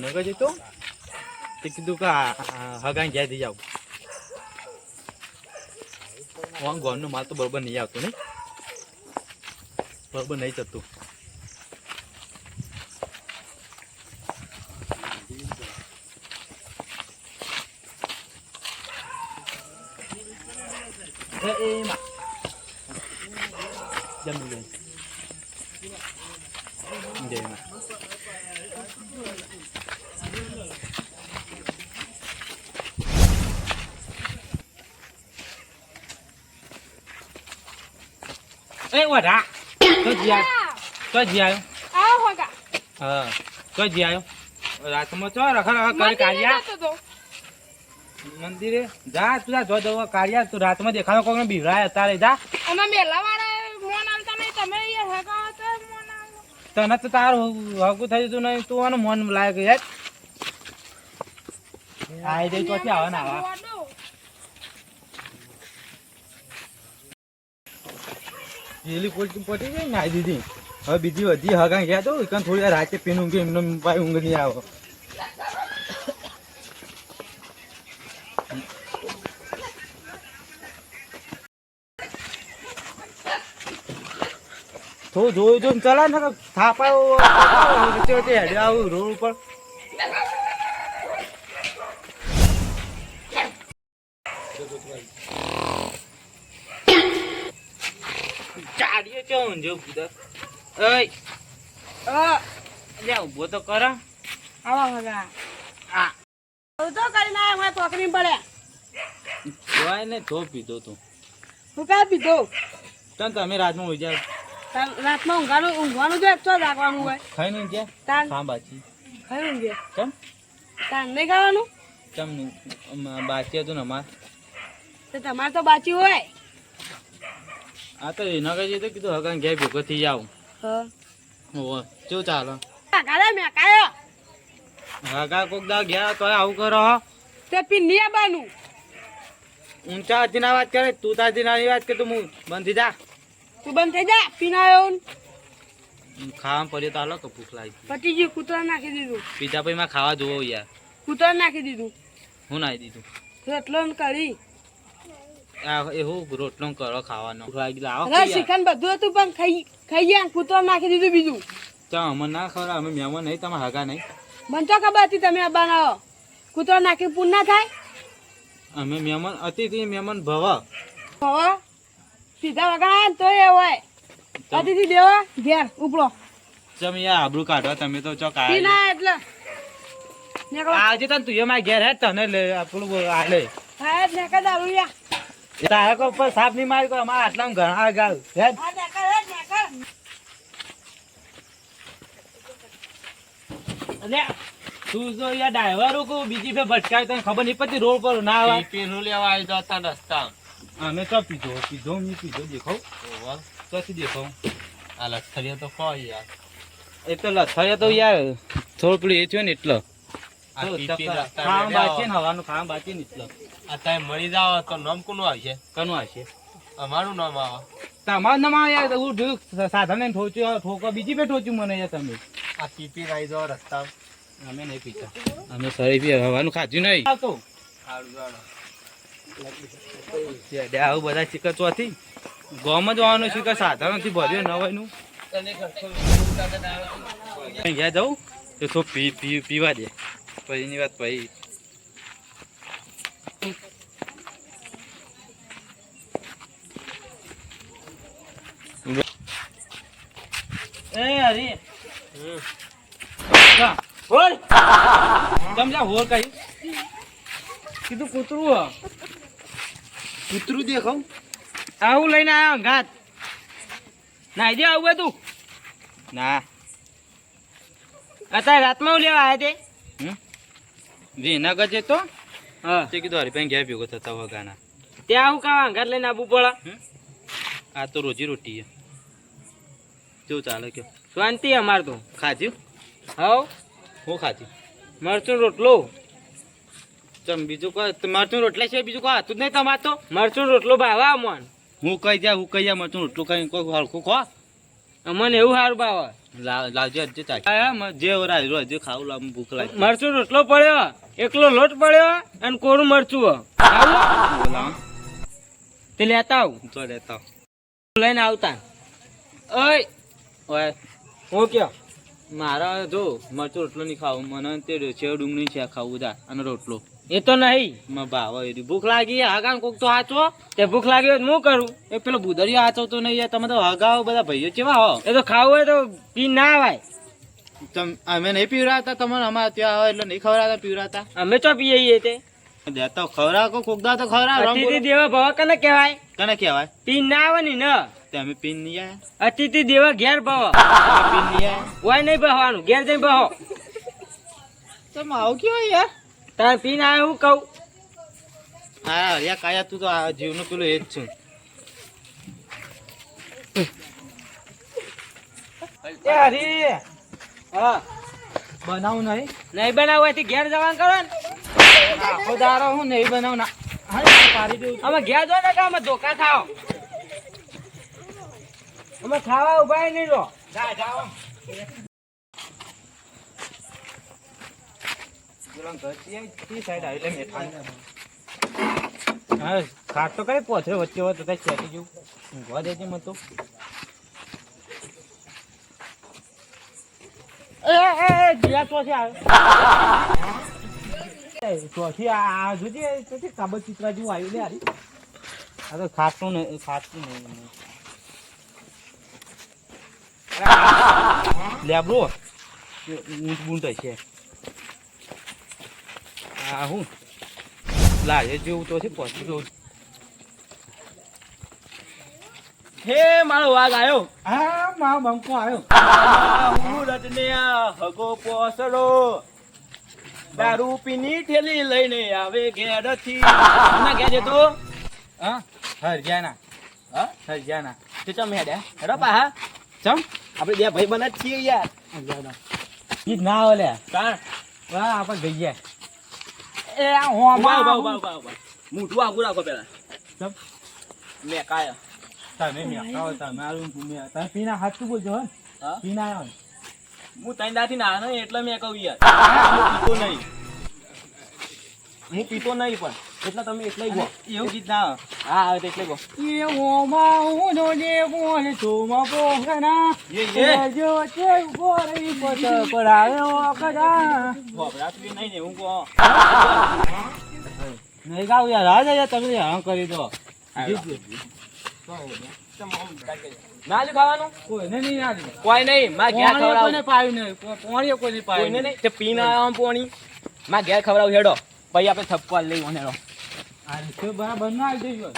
નગર જતો તે. કીધું કે હગા આ દઈ જાવ ગોળનો માલ તો બરોબર નહીં આવતો નહીં. બરોબર નહીં જતું એ એ માં જમી લે જય માં એ વડા તો જી આવ્યો. તો જી આવ્યો. આવો હોગા. હા તો જી આવ્યો. રાતમાં ચો રખા રખા કરી મંદિરે કાઢ્યા જા તું જો જો કાઢ્યા તું રાતમાં દેખાડો કોઈને બીવરાય અત્યારે જા. અમે મેલાવાળા મોન આવતા નહીં. તમે અહીંયા હગાવો તો મોન. તને તો તારું હગું થઈ જતું નહીં. તું આનું મન લાગે યાર. આઈ જઈ તો આવે ના આવા. પેલી પોટી પોટી ગઈ ને આઈ દીધી. હવે બીજી બધી હગા ગયા તો એકન થોડી રાતે પીને ઊંઘે, એમનો ભાઈ ઊંઘ નહીં આવે. થોડું જોયું જોયું ચલા ને થાપા વચ્ચે વચ્ચે હેડે આવું રોડ ઉપર. ચો ઊંઝો કૂદો ઓય. હા, લે ઊભો તો કર. આવો હગા. આ હું તો કરીને આયા, તોકરી પડે. જોય ને તો પીધો તું. હું કા પીધો? તન તમે રાતમાં ઉઈ જાવ રાતમાં ઊંઘવાનું ઊંઘવાનું જો એકસો રાખવાનું હોય. ખાઈને ઊંઘ ગયા તાન હા બાચી ખાઈ ઊંઘે કેમ? તાન નહીં ખાવાનું? કેમ? બાચી હતું ને અમાર. તો તમારે તો બાચી હોય. આ તો કઈ તો કીધું હગાન ઘેર ભેગો થઈ જાવ હા. ચો ચાલો. કાલે મેં કાયો હગા કોક દા ગયા તો આવું કરો તે તે નિયા બાનું. ઊંચા દિના વાત કરે તું તાજી નાની વાત કે તું હું બંધ થઈ જા. તું બંધ થઈ જા પીને આવ્યો ને. ખાવા પડ્યો તો હાલો કે ભૂખ લાગી. પતી ગયું કૂતરા નાખી દીધું. પીઝા પછી માં ખાવા જોવો યાર. કૂતરા નાખી દીધું. હું નાઈ દીધું. રોટલો ને કરી. એવું રોટલો કરો ખાવાનો. ભૂખ લાગી લાવો અરે શિખંડ બધું હતું પણ ખાઈ ખાઈ ગયા કૂતરા નાખી દીધું બીજું. ચા ના અમે મહેમાન નહીં તમે હગા નહીં. મને તો ખબર હતી તમે બનાવો. કૂતરો નાખી પૂન ના થાય? અમે મહેમાન અતિથિ મહેમાન ભવ. હવે સીધા વગા તો એ હોય. અતિથિ દેવા ઘેર ઉપડો. ચમ યાર આબરૂ કાઢવા તમે તો ચોક ના એટલે. આજે તને તું મારા ઘેર હે તને લે આપણું આ લે હા નેકા દારૂ યા. તારે ઉપર સાપની મારી કોઈ અમારા આટલા ઘણા ગાલ. હે? અલે તું જો યા ડ્રાઈવર કો બીજી ફે ભટકાય તને ખબર નહીં પડતી રોડ પર ના આવે? પીપીનું લેવા આવી જતા રસ્તા અમે તો પીધો પીધો મી પીધો દેખાવ. થી દેખાવ. આ લથરિયા તો કો યાર. એ તો લથરિયા તો યાર થોડું પેલું એ થયું ને એટલે. આ પીપી રસ્તા ખાવા બાકી ને હવાનું ખાવા બાકી ને એટલે. તમે મળી જાવ તો નામ કોનું આવશે? કોનું આવશે? અમારું નામ આવે. તમારું નામ યાર હું જોયું સાધન ને ઠોચ્યો ઠોકો બીજી બે ઠોચ્યું મને યાર તમે. આ પીપી રાઈ જાવ રસ્તા અમે નહીં પીતા. અમે સરી પી હવાનું ખાધું નહીં. આવતો આવું બધા શિકર ચોથી ગોમ જ આવવાનું શિકર સાધન નથી ભર્યું નવાયનું અહીંયા જાઉં? તો તો પી પી પીવા દે. પછીની વાત પછી એ હરી. હોલ. જમ જા હોલ કઈ કીધું કૂતરું કૂતરું દેખાવ. આવું લઈને આવ્યો ઘાત. નાઈ દે આવું તું ના. અત્યારે રાતમાં હું લેવા આવ્યા તે? વિનગર છે તો? હા. તે કીધું હરીભાઈ ઘેર ભેગો થતા વગાના ત્યાં હું કાવા ઘર લઈને આવવું પડે. આ તો રોજી રોટી છે. કેવું ચાલે કયો શાંતિ અમાર તો. ખાધ્યું? હવ હું ખાધ્યું મરચું રોટલો. ચમ બીજું કોઈ મરચું રોટલા છે બીજું કોઈ હતું જ નહીં તમારે તો? મરચું રોટલો ભાવા મન હું કહી જા હું કહી જા મરચું રોટલું કઈ કોઈ હલકું ખો. અમને એવું સારું ભાવે. લાવ- લાવજે અજે ચાખી. જે રાજો અજે ખાવું લાવ ભૂખ લાગે. મરચું રોટલો પડ્યો એકલો લોટ પડ્યો અને કોરું મરચું? તે લેતા આવું. તો લેતા. લઈને આવતા. ઓય. ઓય હું કયો? મારા જો મરચો રોટલો નહીં ખાવું. મને તે છે ડુંગળી છે ખાવું દા અને રોટલો. એ તો નહીં. માં ભાવ ભૂખ લાગી હગાન કોક તો હાચો તે ભૂખ લાગી હોય તો હું કરું? એ પેલો ભૂદરિયો હાચવતો નહીં તમે તો હગાવો બધા ભાઈઓ કેવા હો? એ તો ખાવું હોય તો પી ના આવે તમ અમે નહીં પીવડાવતા તમને અમારે ત્યાં આવે એટલે નહીં ખવડાવતા પીવડાવતા અમે તો પીએ તે? દેતા ખવડાવ કો કોકદા તો ખવડાવ. અતિથિ. દેવા ભવ કને કહેવાય? કને કહેવાય? પીન ના આવે ને પીન નહીં આયા. અતિથિ દેવા ઘેર ભવ. પીન નહીં આયા. ઘેર જઈ બહો તમે આવું કેવાય યાર? તારે પી ના આવે હું કહું? હા કાયા તું તો આ જીવનું પેલું એ જ છું. હા. બનાવું નહીં. નહીં બનાવવાથી ઘેર જવાનું કરો ને. આખો દારો હું નહીં બનાવું. ના. હા મારે અમે ઘેર જો ને અમે ધોકા ખાઓ અમે ખાવા ઊભા નહીં રહો જા જાઓ. ખાટ તો કઈ પોથરે વચ્ચે હોય તો કઈ છેટી જેવું. ઊંઘવા દેજે મતો તો. એ એ જીયા તો છે ચોથી આ જોજે ચોથી કાબત ચિત્રા જેવું આવ્યું લે હારી. આ તો ખાટું નહીં ખાટું નહીં. બ્રો. ઊંટ બૂંટ છે. આ હું? લાજે જેવું તો છે પહોંચી ગયું હે મારો વાઘ આવ્યો હા મારો બંકો આવ્યો હું રટને હગો પોસડો. દારૂ પીની ઠેલી લઈને આવે ઘેરથી. ના ઘેર તો હા? હરજાના હા? હરજાના તે ચમ હેડે? હેડો પાહા. ચમ? આપણે બે ભાઈ બના છીએ યાર. ઈ ના ઓલે કાણ વાહ આપણે ગઈ એ આ બા બા બા બા મોઢું આગું રાખો પેલા ચમ. મેં કાયો. તમે મેકાવો તમે આલું મે તમે પીના હાચું બોલજો હો. હા? પીના આવ્યો હું ત્રણ દાથી નાનો એટલે મેં કહું યાર. પીતો નહીં. હું પીતો નહીં પણ. એટલે તમે એટલે ગો એવું ગીત ના. હા આવે એટલે ગો એ ઓમા હું જો જે બોલ ચોમાં પોખના એ. એ. જો છે ઊભો પત પડાવે ઓકડા ભોભરાતું નહીં ને હું. કો નહીં ગાવ યાર આ યાર તમે હા કરી દો. ના લ્યું ખાવાનું? કોઈને નહીં યાર કોઈ નહીં માં ઘેર કોઈને પાયું નહીં. કોણીએ કોઈને પાયું નહીં. તે પીને આવ્યો પોણી. માં ઘેર ખવડાવું હેડો. પછી આપણે થપ્પો લઈ હેડો. આ રીતે બરાબર ના આવી જઈયો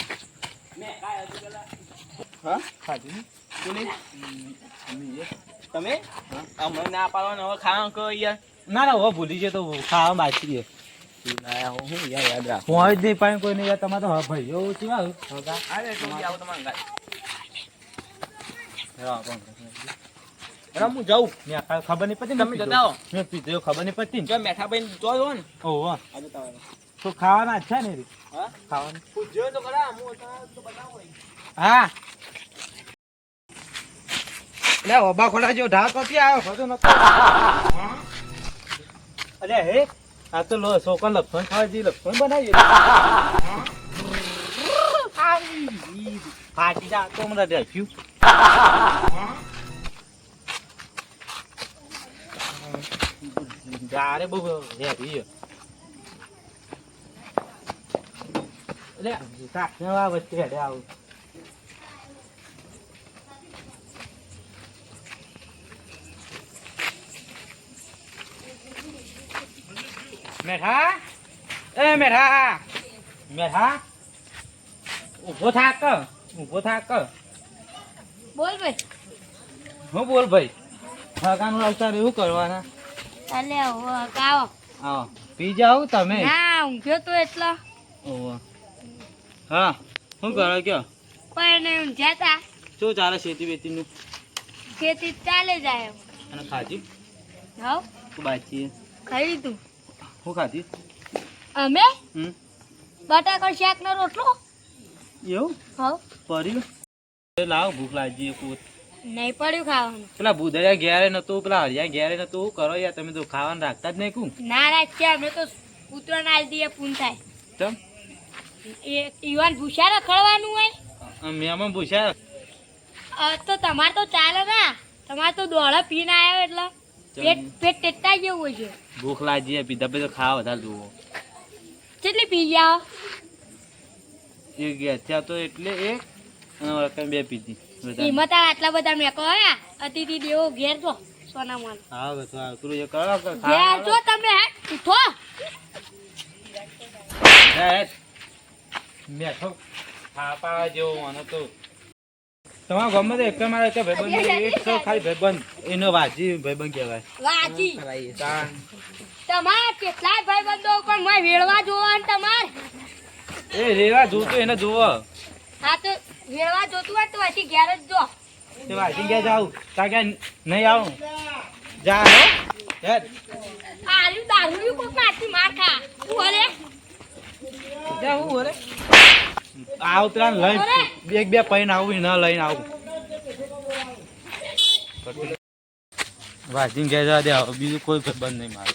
હા? ખાધી તમે અમને ના પાડવાનું હવે ખાવાનું કહો યાર. ના ના હવે ભૂલી છે તો ખાવા બાકી છે લાયા હું હું યાર યાદ રાખ હું જ નહીં પાયું કોઈ નહીં. યાર તમારે તો અરે આવો તમારે ગાય હા, હું જાઉં. મેં ખબર નહીં તમે જતા હો મેં પીધો ખબર નહીં પડતી જો મેઠા ભાઈ જોયો ને ઓહો આજે તો ખાવાના છે ને હા? ખાવાના. પૂછ્યો તો ખરા હું તો બતાવો હા. લે ઓબા ખોડા જો ઢાક ક્યાંથી આવ્યો? ખોટો નતો અરે હે? આ તો લો, છોકરા લપસણ ખાવા જી લપસણ બનાવી ફાટી જા, તો મને રાખ્યું જારે બહુ હેવી છે. લે વચ્ચે હેડે આવું. મેઠા એ મેઠા મેઠા ઊભો થાક ઊભો થાક બોલ ભાઈ હું બોલ ભાઈ હગાનું અવતાર એવું કરવાના ચાલે હવે ગાવો આવો પી જાઓ તમે ના ઊંઘ્યો તો એટલો ઓહો હા શું કરો કયો કોઈ નહીં ઊંઘ્યા તા શું ચાલે ખેતી બેતીનું ખેતી ચાલે જાય અને ખાધી હવ બાચી ખાઈ તું શું ખાધી અમે બટાકા શાક નો રોટલો? એવું? હવ પડ્યું લાવ ભૂખ લાગી એક નહીં પડ્યું ખાવાનું. પેલા ભૂદરિયા ઘેરે નતું પેલા હરિયા ઘેરે નતું શું કરો યાર તમે તો ખાવાનું રાખતા જ નહીં કું ના રાખીએ અમે તો કૂતરાને આલી દઈએ પૂન થાય. ચમ? એ ઈવાન ભૂસા રખડવાનું હોય? મેમાં પૂછ્યા અ, તો તમારે તો ચાલે ના. તમારે તો દોડે પીને આવ્યો એટલે. પેટ પેટ ટેટા જેવું છે. ભૂખ લાગી પીધા પછી ખાવા વધારે જુઓ. કેટલી પી ગયા? એ ગયા ત્યાં તો એટલે એક અને બે પીધી. એમાં આટલા બધા મેં કહ્યા અતિથિ દેવો ઘેર જો સોના માન હા બસ હા તું એ કરો ઘેર જો તમે ઉઠો. મેઠો ખાપા જેવો મને તો તમારા ગામમાં તો એક મારા એક કે ભાઈબંધ એક તો ખાલી ભાઈબંધ. એનો વાજી ભાઈબંધ કહેવાય. વાજી. તમાર કેટલાય ભાઈબંધો પણ મેં વેળવા જોવા ને તમાર. એ રેવા જોતું એને જોવો. હા તો વેળવા જોતું હોય તો હજી ઘેર જ જો. તે વાજી ગયા જાવ તા કે નહીં આવું? જા હે. હેડ આર્યું દારૂ કોક માર ખા. હલે જા હું ઓરે આવ ઉતરા લઈ. એક બે પૈન આવું ન લઈને આવું. વાજીને ગયા જવા દે બીજું કોઈ બંધ નહીં મારે.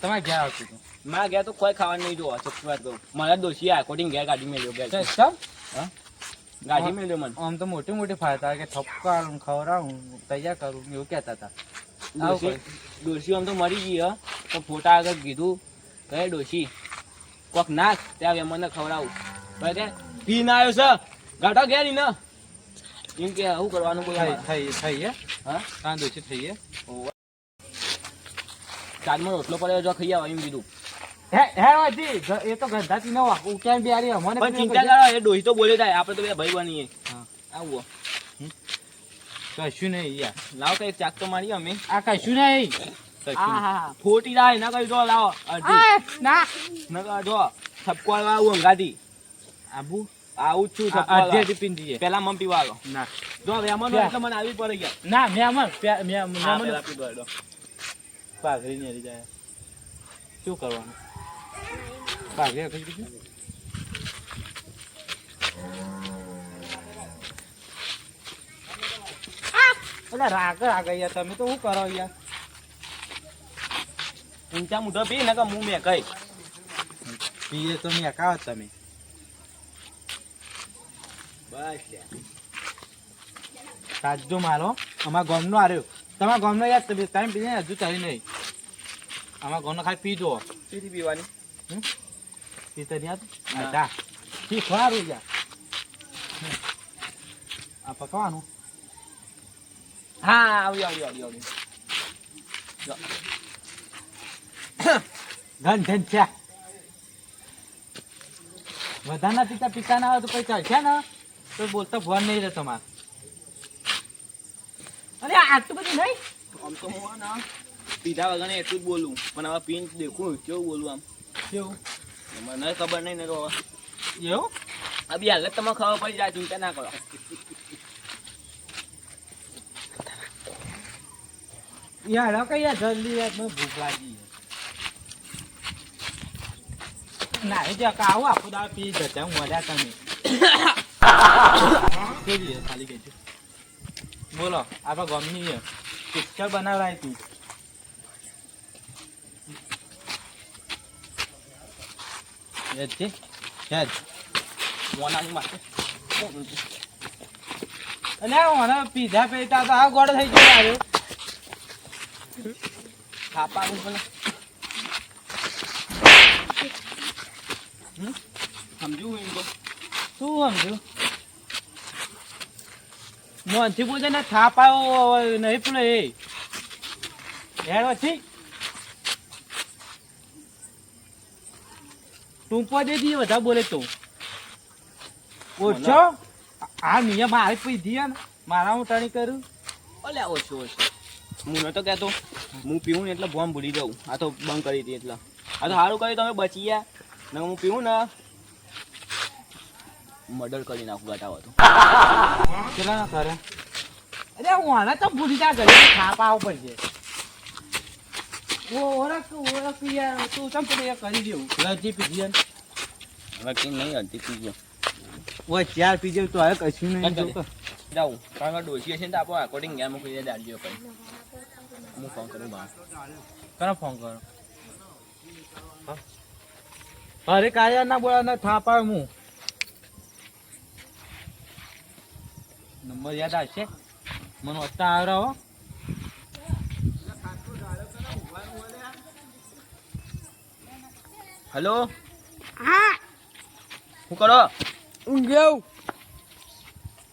તમારે ક્યાં આવતું મારા ઘેર તો કોઈ ખાવાનું નહીં જોવા ચોખ્ખી વાત કહું. મારા દોશી આ કોટિંગ ઘેર ગાડી મેળ્યો ઘેર ગાડી મેળ્યો મને. આમ તો મોટી મોટી ફાયતા કે થપકાર ખવડાવું તૈયાર કરું એવું કહેતા હતા. ડોશી આમ તો મરી ગઈ હો. તો ફોટા આગળ કીધું કહે ડોશી કોક નાખ ત્યાં મને ખવડાવું. બરાબર? પી ના આવ્યો છે. ગાઢો ગયા ઈ ને. એમ કે આવું કરવાનું કોઈ થઈ થઈ હા? કાંદો છે થઈ હે? ચાંદમાં રોટલો પડ્યો જો ખાઈ આવો એમ કીધું. હે હે વાજી એ તો ગંધાતી ન વાપું ક્યાં અમને પણ ચિંતા કરો એ ડોશી તો બોલે જાય આપણે તો બે ભાઈ બનીએ. હા. આવો. કશું નહીં યાર. લાવો એક ચાક તો મારી અમે. આ કશું નહીં. ફોટી ના કઈ જો લાવો અડધી. આ, ના. જો આવું અંગાતી આબુ આવું જ છું આ ઠપકો અડધી અડધી પીને જઈએ પેલા મમ પીવા ના. જો એટલે મને આવી પડે ગયા. ના મેં અમર પ્યા- મેં મેં હા, અમર પેલા પીધો એડો. પાઘડી ને હરી જાય. શું કરવાનું? દીધી એટલે રાગ રાગ યાર તમે તો શું કરો યાર? ઊંચા મૂઠો પી ને હું મેં કઈ. પીએ તો મેં કાવ તમે. બસ સાજો મારો અમારા ગોમનો આવ્યો તમારા ગોમનો યાદ તમે ટાઈમ પીને હજુ ચાલી નહીં. અમારા ગોમનો ખાલી પી જુઓ. પીધી પીવાની? પીતે યાદ ના. પી શીખવાડું યાર આ પકવાનું. હા આવી આવી આવી આવી ઘન ધન છે. વધારના પિતા પિતા ના હોય તો પછી ચાલશે ને? તો બોલતા ભણ નહીં રહે તમારે અરે આટલું બધું નહીં? આમ તો હું ના પીધા વગર એટલું જ બોલું. પણ હવે પીન દેખું કેવું બોલું આમ. કેવું? મને ખબર નહીં ને તો હવે. એવું? આ બી હાલત તમે ખબર પડી જાય ચિંતા ના કરો. યાર કઈ જલ્દી યાર ભૂખ લાગી. ના, એ જે આવું આખું દાળ પી જતા હું મળ્યા તમે. કેવી છે, ખાલી કહેજો બોલો આપણા ગામની પિક્ચર બનાવડાય તું. યાદ છે? યાદ. મોનાની માટે. અને મને પીઝા પેટા તો આ ગોળ થઈ ગયો આવ્યો ખાપાનું પણ સમજ્યું એમ તો. શું સમજુ મોનથી બોલશે ને થાપ આવ્યો નહીં પણ એ. હેડ પછી ટૂંપો દે દઈએ વધારે બોલે તો. ઓછો? આ નિયમ મારે પીધી હે ને મારા હું ટાણી કરું ઓલે ઓછો ઓછો. હું નતો કહેતો. હું પીવું ને એટલે ભોમ ભૂલી જાઉં. આ તો બંધ કરી દે એટલે. આ તો સારું કર્યું તમે બચી ગયા. ને હું પીવું ને? મર્ડર કરી નાખું ગાટા હતો. કેટલા ના કરે અરે હું આને તો ભૂલી જા ઘરે થાપ આવ પડશે ઓ ઓળખ ઓળખ યાર તું ચમ પડે કરી દેવું. લજી પીધી હે ને. હવે કઈ નહીં હલતી પી ગયો ઓય ચાર પી જેવું તો હવે કશું નહીં. જાઉં. કારણ કે ડોસી હશે ને તો આપો અકોર્ડિંગ ગેમ મૂકી દે દાડજો કઈ હું ફોન કરું બહાર. કોને ફોન કરો? અરે કાયા ના બોલા ના થાપા હું. નંબર યાદ આવશે. મને વત્તા આવ્યો હો. હલો? હા. શું કરો? ઊંઘ્યો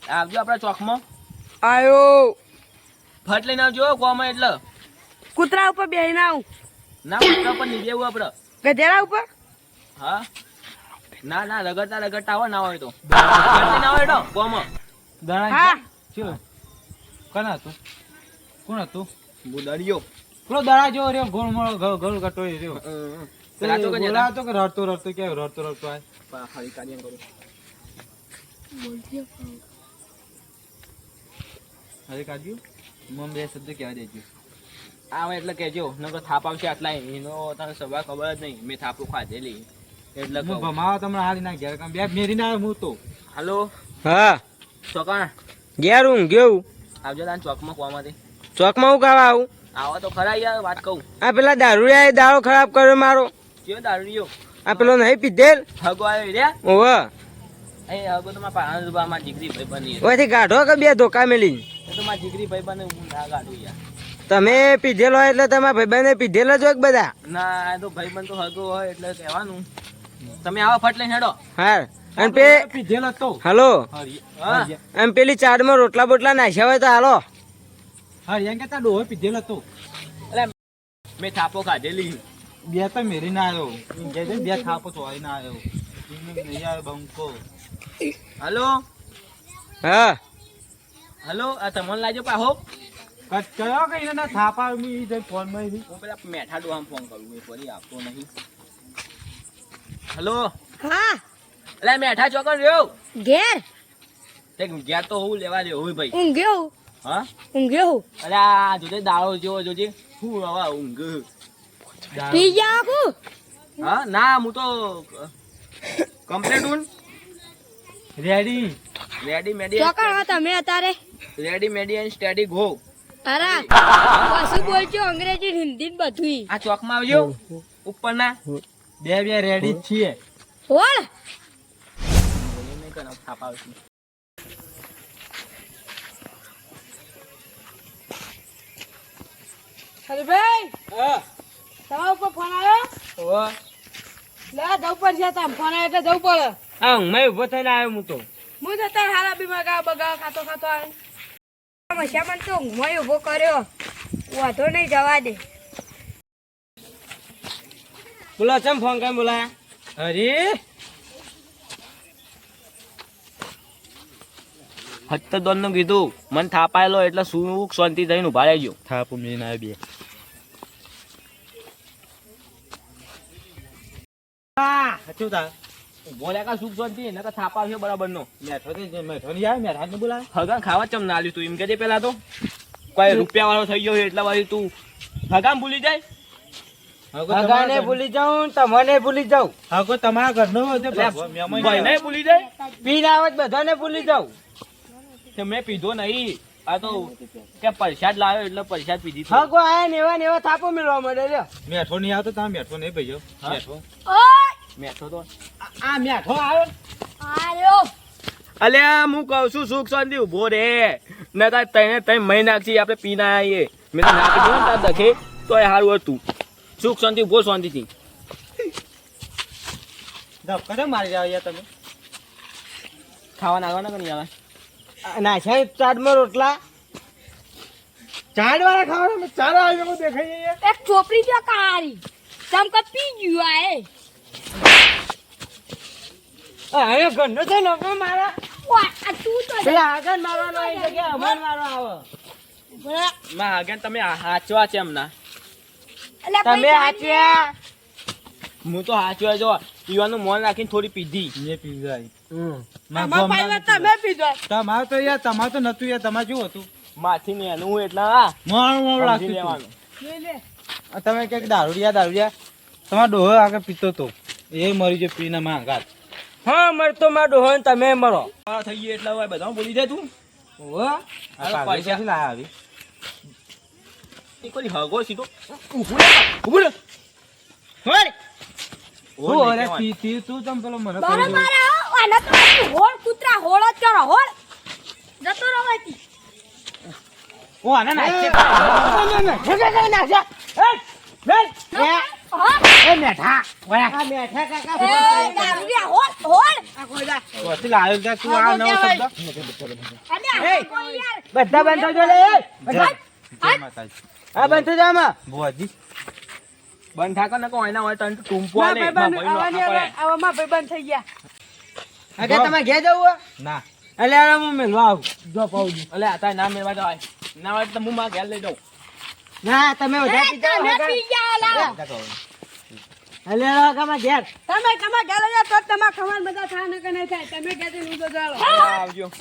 આવજો આપણા ચોકમાં. આયો. ફટ લઈને આવજો કોમાં એટલે. કૂતરા ઉપર બેહીને આવું. ના કૂતરા ઉપર નહીં જેવું આપડે ગધેડા ઉપર? હા? ના ના રગડતા રગડતા આવો ના હોય તો. ફટ લઈને આવો કોમાં દણા ચલો. કોણ હતું? કોણ હતું? બુદાડીયો પેલો દડા જેવો રહ્યો ગોળ મોળો ગોળ ગોળ રહ્યો. પેલા તો કઈ બોલાવતો કે રડતો રડતો? કે રડતો રડતો આય? ખાલી કાર્ય કરું. અરે કાજુ મમ બે શબ્દ કહેવા દેજો. આવે એટલે કેજો નકર થાપ આવશે આટલા એનો તને સભા ખબર જ નહીં. મેં થાપું ખાધેલી. એટલે હું. ભમાવા તમને હાલી ના ઘેર. કામ બે મેરી ના હું તો? હલો? હા. ચોકણ? ઘેર હું ગયું? આવજો તાન ચોકમાં કોમાંથી ચોકમાં હું કાવા આવું? આવો તો ખરા યાર વાત કહું. આ પેલા દારૂડિયાએ દારૂ ખરાબ કર્યો મારો. કયો દારૂડિયો? આ પેલો નહીં પીધેલ? હગો આવ્યો રે? ઓવે. અહીં હગો તો મારા પાંચ રૂપિયા મારા જીગરી ભાઈ બની ઓથી ગાઢો કે બે ધોકા મેલી તો મારા જીગરી ભાઈ બને હું ના ગાઢું યાર. તમે પીધેલો હોય એટલે તમારા ભાઈબંધે પીધેલો જ હોય બધા? ના તો ભાઈ બન તો હગો હોય એટલે કહેવાનું. તમે આવો ફટ લઈને હેડો. હા અને પે પીધેલો તો એમ પેલી ચાડમાં રોટલા બોટલા નાખ્યા હોય તો હાલો. હા એમ કેતા ડોહો પીધેલો તો મેં થાપો કાઢેલી. બે તો મેરી ના આવ્યો. બે થાપો તો હોય ના આવ્યો. નહીં આવ્યો બંકો. હલો? હા. હલો? આ તમને લાજો પાહો? કયો કે એને ના થાપા મી ફોનમાં. હું પેલા મેઠા ડોહામ ફોન કરું એ ફરી આપતો નહીં. હલો? હા. એટલે મેઠા ચોકન રહ્યો ઘેર? તે ગયા તો હું લેવા દે હોય ભાઈ. ઊંઘ્યો હા? ઊંઘ્યો અરે આ જોજે દાળો જેવો જોજે. હું હવે ઊંઘ. પી જા કુ હા ના હું તો કમ્પ્લીટ હું રેડી રેડી મેડી ચોકણ હો તમે અત્યારે? રેડી મેડી એન્ડ સ્ટેડી ગો અરે પાછું બોલજો અંગ્રેજી હિન્દી ને બધું આ ચોકમાં આવજો. ઉપરના. બે બે રેડી છીએ. હોળ? કરો થાપ આવશે. હરીભાઈ તમારા ઉપર ફોન આવ્યો? હો લે જવું પડશે તમે ફોન આવ્યો એટલે જવું પડે. હા મેં ઊભો થઈને આવ્યો હું તો. હું તો તાર હારા બીમા ગા બગા ખાતો ખાતો આવ્યો. મશામાં તો ઊંઘમાં ઊભો કર્યો. વાંધો નહીં જવા દે. બોલો ચમ ફોન કેમ બોલાયા? અરે હત્તર દોનનું કીધું. મને થાપાયેલો એટલે સુખ શાંતિ થઈને ઊભા રહેજો. થાપો મેરી ના બે. હચું તા ઊભો લેકા સુખ શાંતિ નકર થાપા આવશે બરાબર નો મેઠો મેઠો ની આવે મેઠા ને બોલાવે? હગા ખાવા ચમ ના તું? એમ કે પેલા તો? કોઈ રૂપિયા વાળો થઈ ગયો એટલા વાળી તું. હગામ ભૂલી જાય? હગાને ભૂલી જાઉં તમને ભૂલી જાઉં. હા તમારા ઘરનો ભાઈને ભૂલી જાય? પીને બધાને ભૂલી જાઉં. કે મેં પીધો નહીં. આ તો કે પરસાદ લાવ્યો એટલે પ્રસાદ પીધી તું. હા કોઈ આયા ને એવા ને એવા થાપો મેળવા મળે લ્યો. મેઠો નહીં આવતો તા મેઠો નહીં ભાઈઓ મેઠો. મેઠો તો. આ મેઠો આવ્યો આયો. અલ્યા હું કહું છું સુખ શાંતિ ઊભો રે ને તાર તને તઈ મહી નાખી આપણે પી ના આવીએ મેં તો નાખી દઉં તાર દખે તો એ સારું હતું. સુખ શાંતિ ઊભો શાંતિથી. થી કેમ મારી યાર તમે. ખાવા નાખવા ના નહીં આવે. નાખ્યા ચાડમાં રોટલા. ચાર વાળા ખાવાના ચાર આવ્યો દેખાય એક ચોપડી જો કારી ચમક પી ગયું આ એ. હવે ઘરનો છે નોકરો મારા. ઓય, આ તું તો પેલા આગળ મારવાનો આવી જગ્યા અમાર મારવા આવે. માં આગળ તમે હાચવા છે એમના તમે હાચ્યા? હું તો હાચવા જો પીવાનું મોન રાખીને થોડી પીધી. મેં પીવડાવી હમ. આમાં પાઇવા તમે પીધો તમારે તો યાર તમારે તો નતું યાર તમારે શું હતું? માથી ને એનું એટલે એટલા મોણ મોણ રાખી લેવાનું. લે લે. આ તમે ક્યાંક દારૂડિયા દારૂડિયા. તમારો ડોહો આગળ પીતો તો. એ મરી જો પીને માં ઘાત હા મરતો મારા ડોહો ને તમે મરો. થઈ ગયો એટલે હોય બધા બોલી જાય તું. પૈસા. ક્યાંથી આવી? એ કોઈ હગો સીધો? ઉભું ઉભું હોર. ઓર તું નહીં અરે કહેવાનું. તી- તી- તું ચમ પેલો મને કહી બરોબર દઉં? તો હોળ કૂતરા હોળ જ કરો હોળ જતો અહીંથી. હું આને ના, ના, ના. હે, હે, હે, ના, જા. હે, હે. એ, હા? એ મેઠા. ઓય. આ મેઠા કાકા એ, દારૂડિયા, હોળ, હોળ. ક્યાંથી લાયો ત્યાં તું આ નવો શબ્દ? આ યાર. બધા બંધ થઈ જાઓ લે, બધા. જય બંધ થઈ જાઓ આમાં. બંધ થાકો ને કોઈ એના હોય તને ટૂંપો ના, ના. હવે- આવામાં ભાઈબંધ થઈ ગયા. આગળ તમે ઘેર જવું ના. એટલે હાલો હું મેલવા આવું. જો. આ ના મેળવા જવાય. ના હોય તો હું ઘેર લઈ જાઉં? ના તમે વધારે પી જાઓ તમે ગયા ઘેર. તમે તમારા ઘરે જાઓ તો તમારા ખબર મજા થાય ને કે નહીં થાય. તમે ઊંધો ચાલો આવજો.